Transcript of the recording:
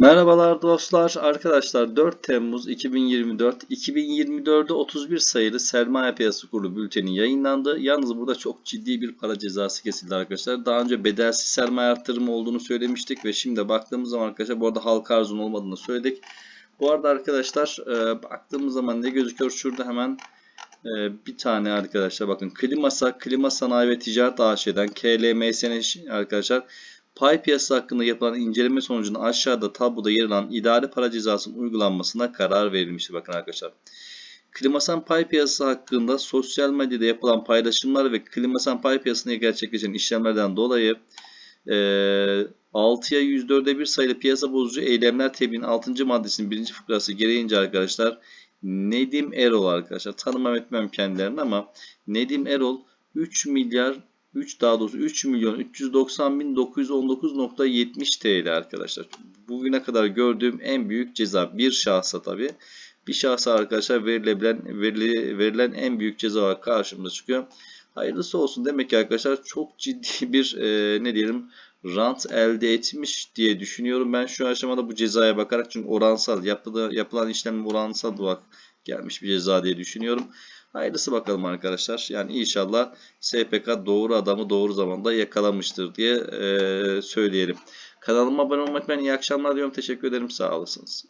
Merhabalar dostlar. Arkadaşlar 4 Temmuz 2024 2024'de 31 sayılı sermaye piyasası kurulu bülteni yayınlandı. Yalnız burada çok ciddi bir para cezası kesildi arkadaşlar. Daha önce bedelsiz sermaye arttırımı olduğunu söylemiştik ve şimdi baktığımız zaman arkadaşlar bu arada halka arzun olmadığını söyledik. Bu arada arkadaşlar e, baktığımız zaman ne gözüküyor? Şurada hemen e, bir tane arkadaşlar bakın Klimasa, Klima Sanayi ve Ticaret AŞ'den KLMSN arkadaşlar Pay piyasası hakkında yapılan inceleme sonucunda aşağıda tabloda yer alan idari para cezasının uygulanmasına karar verilmiştir. Bakın arkadaşlar. Klimasan pay piyasası hakkında sosyal medyada yapılan paylaşımlar ve Klimasan pay piyasasında gerçekleşen işlemlerden dolayı e, 6'ya 104'e 1 sayılı piyasa bozucu eylemler tebliğinin 6. maddesinin 1. fıkrası gereğince arkadaşlar Nedim Erol arkadaşlar tanımam etmem kendilerini ama Nedim Erol 3 milyar 3 daha doğrusu 3 milyon 390 bin 919.70 TL arkadaşlar. Bugüne kadar gördüğüm en büyük ceza bir şahsa tabi. Bir şahsa arkadaşlar verilebilen verili, verilen en büyük ceza olarak karşımıza çıkıyor. Hayırlısı olsun. Demek ki arkadaşlar çok ciddi bir e, ne diyelim rant elde etmiş diye düşünüyorum. Ben şu aşamada bu cezaya bakarak çünkü oransal yapıda, yapılan işlemin oransal olarak gelmiş bir ceza diye düşünüyorum. Hayırlısı bakalım arkadaşlar. Yani inşallah SPK doğru adamı doğru zamanda yakalamıştır diye e, söyleyelim. Kanalıma abone olmak ben iyi akşamlar diyorum. Teşekkür ederim. Sağ olasınız.